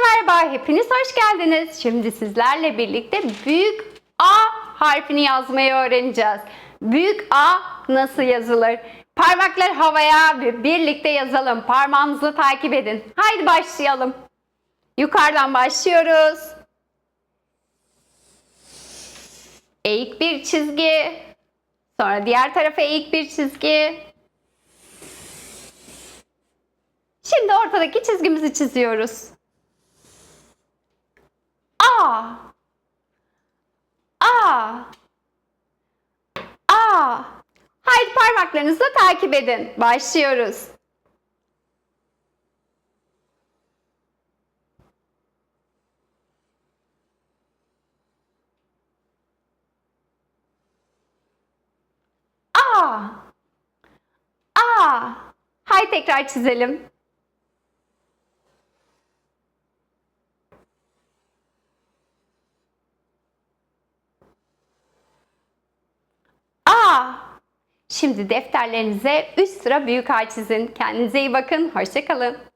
merhaba, hepiniz hoş geldiniz. Şimdi sizlerle birlikte büyük A harfini yazmayı öğreneceğiz. Büyük A nasıl yazılır? Parmaklar havaya birlikte yazalım. Parmağınızı takip edin. Haydi başlayalım. Yukarıdan başlıyoruz. Eğik bir çizgi. Sonra diğer tarafa eğik bir çizgi. Şimdi ortadaki çizgimizi çiziyoruz. A. A. A. Haydi parmaklarınızla takip edin. Başlıyoruz. A. A. Haydi tekrar çizelim. Şimdi defterlerinize üst sıra büyük harf çizin. Kendinize iyi bakın. Hoşçakalın.